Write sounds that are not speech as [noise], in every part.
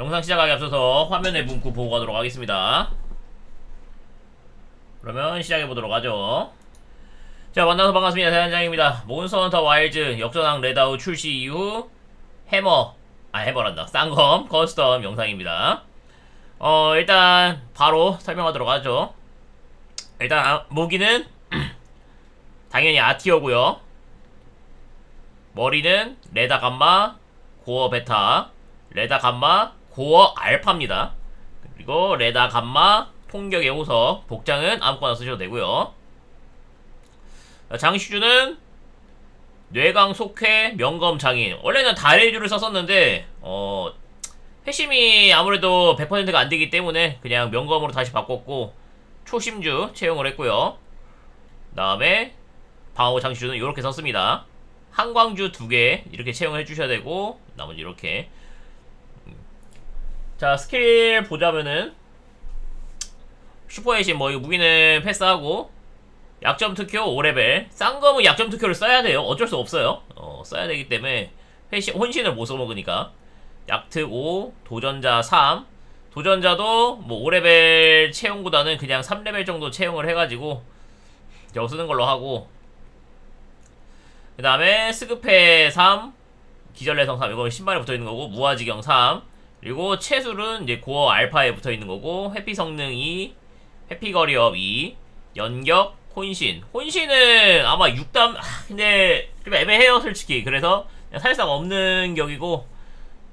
영상 시작하기 앞서서 화면의 문구 보고 가도록 하겠습니다. 그러면 시작해 보도록 하죠. 자 만나서 반갑습니다 대단장입니다. 몬스터 헌터 와일즈 역전왕 레다우 출시 이후 해머 아 해머란다 쌍검 커스텀 영상입니다. 어 일단 바로 설명하도록 하죠. 일단 아, 무기는 [clears throat] 당연히 아티어고요. 머리는 레다 감마 고어 베타 레다 감마 고어 알파입니다. 그리고 레다 감마 통격의 호석 복장은 아무거나 쓰셔도 되고요. 장시주는 뇌강 속회 명검 장인 원래는 다레주를 썼었는데 어 회심이 아무래도 100%가 안 되기 때문에 그냥 명검으로 다시 바꿨고 초심주 채용을 했고요. 다음에 방어 장시주는 이렇게 썼습니다. 한광주 두 개 이렇게 채용해 주셔야 되고 나머지 이렇게 음. 자 스킬 보자면은 슈퍼에이신 뭐 이거 무기는 패스하고 약점 특효 5레벨. 쌍검은 약점 특효를 써야 돼요. 어쩔 수 없어요. 어 써야 되기 때문에 회신, 혼신을 못 써먹으니까. 약특 5 도전자 3 도전자도 뭐 5레벨 채용보다는 그냥 3레벨 정도 채용을 해가지고 저거 쓰는 걸로 하고. 그 다음에 스급해 3 기절내성 3 이거 신발에 붙어있는 거고 무아지경 3 그리고 채술은 이제 고어 알파에 붙어 있는 거고 회피 성능 2 회피 거리업 2 연격 혼신. 혼신은 아마 6단 아, 근데 좀 애매해요 솔직히. 그래서 사실상 없는 격이고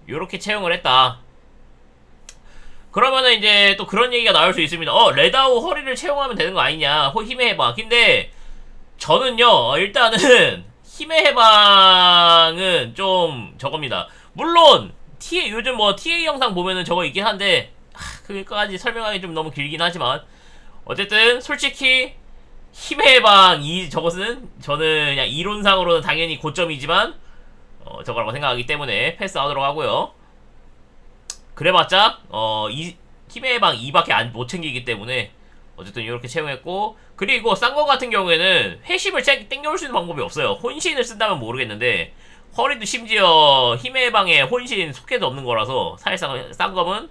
요렇게 채용을 했다. 그러면은 이제 또 그런 얘기가 나올 수 있습니다. 어 레다우 허리를 채용하면 되는 거 아니냐. 호 힘의 해방 근데 저는요 어, 일단은 [laughs] 힘의 해방은 좀 저겁니다. 물론 TA 요즘 뭐 TA 영상 보면은 저거 있긴 한데 아, 그까지 설명하기 좀 너무 길긴 하지만 어쨌든 솔직히 힘의 해방 이 저것은 저는 그냥 이론상으로는 당연히 고점이지만 어, 저거라고 생각하기 때문에 패스하도록 하고요. 그래봤자 어, 이 힘의 해방 2밖에 안, 못 챙기기 때문에 어쨌든 이렇게 채용했고 그리고 싼 거 같은 경우에는 회심을 땡- 땡겨올 수 있는 방법이 없어요. 혼신을 쓴다면 모르겠는데 허리도 심지어 힘의 해방에 혼신 속해도 없는 거라서 사실상 싼 검은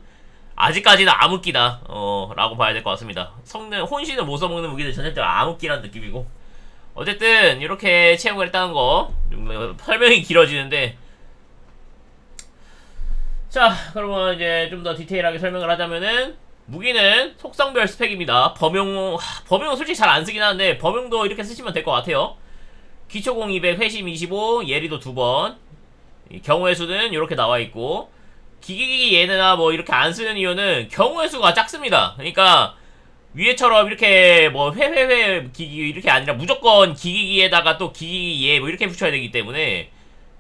아직까지는 암흑기다 어 라고 봐야 될 것 같습니다. 성능 혼신을 못 써먹는 무기들 전체적으로 암흑기라는 느낌이고. 어쨌든 이렇게 채용을 했다는 거 좀, 설명이 길어지는데. 자 그러면 이제 좀 더 디테일하게 설명을 하자면은 무기는 속성별 스펙입니다. 범용 하, 범용은 솔직히 잘 안 쓰긴 하는데 범용도 이렇게 쓰시면 될 것 같아요 기초공 200 회심 25 예리도 2번 경우의 수는 이렇게 나와 있고 기기기 얘네나 뭐 이렇게 안 쓰는 이유는 경우의 수가 작습니다. 그러니까 위에처럼 이렇게 뭐 회회회 기기 이렇게 아니라 무조건 기기기에다가 또 기기기 얘뭐 이렇게 붙여야 되기 때문에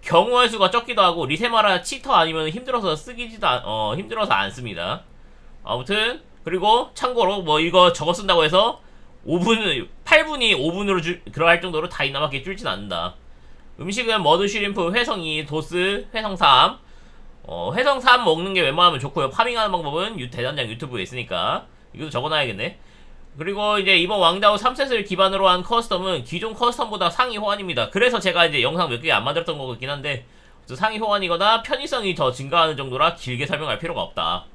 경우의 수가 적기도 하고 리세마라 치터 아니면 힘들어서 쓰기지도 안, 어 힘들어서 안 씁니다. 아무튼 그리고 참고로 뭐 이거 저거 쓴다고 해서 5분 8분이 5분으로 줄, 들어갈 정도로 다이나마게 줄진 않는다. 음식은 머드 슈림프 회성 2 도스 회성 3 어, 회성 3 먹는 게 웬만하면 좋고요. 파밍하는 방법은 유, 대단장 유튜브에 있으니까 이것도 적어놔야겠네. 그리고 이제 이번 왕다우 3셋을 기반으로 한 커스텀은 기존 커스텀보다 상위 호환입니다. 그래서 제가 이제 영상 몇 개 안 만들었던 거 같긴 한데 상위 호환이거나 편의성이 더 증가하는 정도라 길게 설명할 필요가 없다.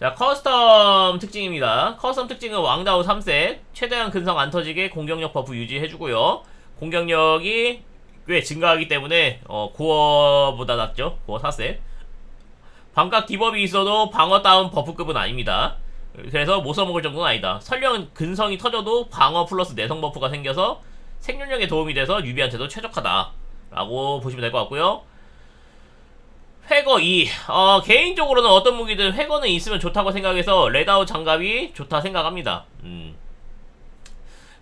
자, 커스텀 특징입니다. 커스텀 특징은 왕다우 3셋, 최대한 근성 안 터지게 공격력 버프 유지해주고요. 공격력이 꽤 증가하기 때문에 어, 고어보다 낫죠. 고어 4셋. 반각 디버비 있어도 방어 다운 버프급은 아닙니다. 그래서 못 써먹을 정도는 아니다. 설령 근성이 터져도 방어 플러스 내성 버프가 생겨서 생존력에 도움이 돼서 유비한테도 최적하다. 라고 보시면 될 것 같고요. 회거 2. 어, 개인적으로는 어떤 무기든 회거는 있으면 좋다고 생각해서 레다우 장갑이 좋다 생각합니다. 음.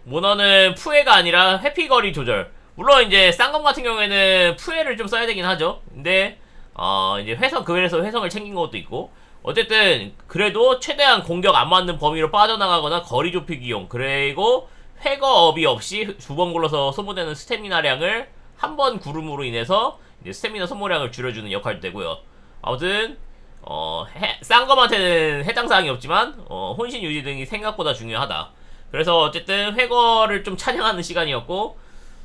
모너는 푸해가 아니라 회피거리 조절. 물론 이제 쌍검 같은 경우에는 푸해를 좀 써야 되긴 하죠. 근데 어 이제 회성 그래서 회성을 챙긴 것도 있고 어쨌든 그래도 최대한 공격 안 맞는 범위로 빠져나가거나 거리 좁히기용 그리고 회거 업이 없이 두 번 굴러서 소모되는 스태미나량을 한 번 구름으로 인해서 스태미너 소모량을 줄여주는 역할도 되고요. 아무튼 어, 해, 싼검한테는 해당 사항이 없지만 어, 혼신 유지 등이 생각보다 중요하다. 그래서 어쨌든 회거를 좀 찬양하는 시간이었고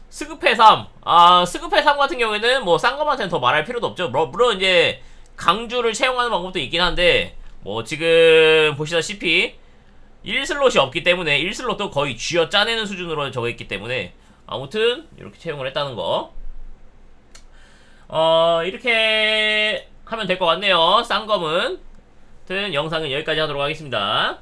스급회삼, 아 스급회삼 같은 경우에는 뭐 싼검한테는 더 말할 필요도 없죠. 뭐, 물론 이제 강주를 채용하는 방법도 있긴 한데 뭐 지금 보시다시피 1슬롯이 없기 때문에 1슬롯도 거의 쥐어 짜내는 수준으로 적어있기 때문에 아무튼 이렇게 채용을 했다는 거 어, 이렇게 하면 될 것 같네요. 쌍검은. 튼 영상은 여기까지 하도록 하겠습니다.